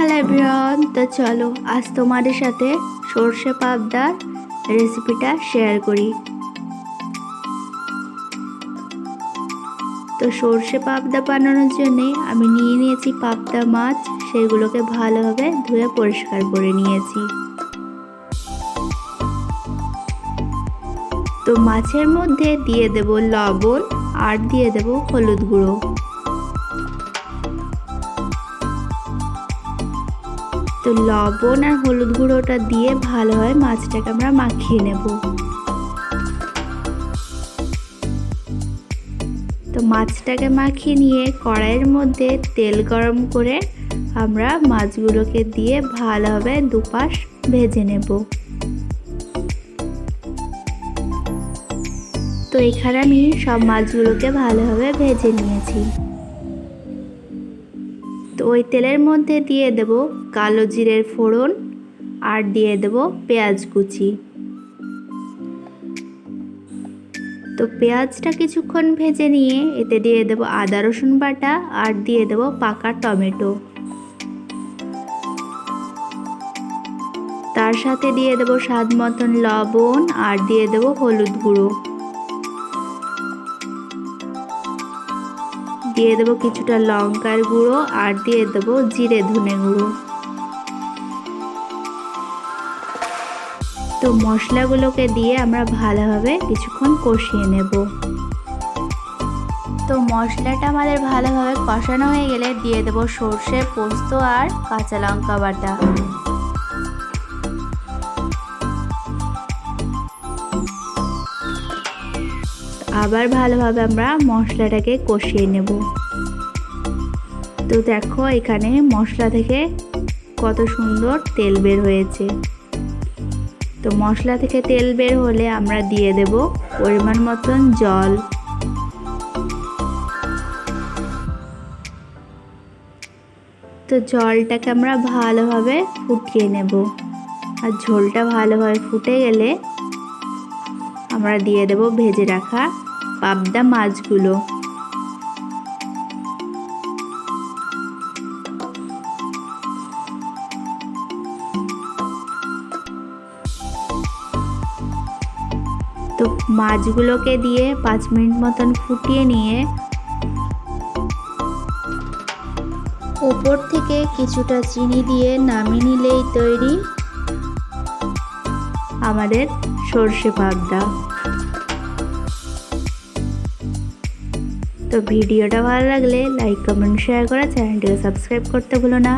Hello everyone, তো চলো আজ তোমাদের সাথে সর্ষে পাবদার রেসিপিটা শেয়ার করি। তো সর্ষে পাবদা বানানোর জন্যে আমি নিয়ে নিয়েছি পাবদা মাছ, সেগুলোকে ভালোভাবে ধুয়ে পরিষ্কার করে নিয়েছি। তো মাছের মধ্যে দিয়ে দেব লবণ আর দিয়ে দেব হলুদ গুঁড়ো। তো লবণ আর হলুদ গুঁড়োটা দিয়ে ভালোভাবে মাছটাকে আমরা মাখিয়ে নেব। তো মাছটাকে মাখিয়ে নিয়ে কড়াইয়ের মধ্যে তেল গরম করে আমরা মাছগুলোকে দিয়ে ভালোভাবে দুপাশ ভেজে নেব। তো এখানে আমি সব মাছগুলোকে ভালোভাবে ভেজে নিয়েছি। তো ওই তেলের মধ্যে দিয়ে দেব কালো জিরের ফোড়ন আর দিয়ে দেব পেঁয়াজ কুচি। তো পেঁয়াজটা কিছুক্ষণ ভেজে নিয়ে এতে দিয়ে দেব আদা রসুন বাটা আর দিয়ে দেব পাকা টমেটো। তার সাথে দিয়ে দেব স্বাদ মতন লবণ আর দিয়ে দেব হলুদ গুঁড়ো। দিয়ে দেবো কিছুটা লঙ্কার গুঁড়ো আর দিয়ে দেবো জিরে ধনে গুঁড়ো। তো মশলাগুলোকে দিয়ে আমরা ভালোভাবে কিছুক্ষণ কষিয়ে নেব। তো মশলাটা আমাদের ভালোভাবে কষানো হয়ে গেলে দিয়ে দেবো সর্ষে, পোস্ত আর কাঁচা লঙ্কা বাটা। আবার ভালোভাবে আমরা মশলাটাকে কষিয়ে নেব। তো দেখো এখানে মশলা থেকে কত সুন্দর তেল বের হয়েছে। তো মশলা থেকে তেল বের হলে আমরা দিয়ে দেব পরিমাণ মতন জল। তো জলটাকে আমরা ভালোভাবে ফুটিয়ে নেব। আর ঝোলটা ভালোভাবে ফুটে গেলে আমরা দিয়ে দেব ভেজে রাখা পাবদা মাছগুলো। তো মাছগুলোকে দিয়ে পাঁচ মিনিট মতন ফুটিয়ে নিয়ে ওপর থেকে কিছুটা চিনি দিয়ে নামিয়ে নিলেই তৈরি। আমাদের সর্ষে পাবদা। তো ভিডিওটা ভালো লাগলে লাইক কমেন্ট শেয়ার করা চ্যানেলটিকে সাবস্ক্রাইব করতে ভুলো না।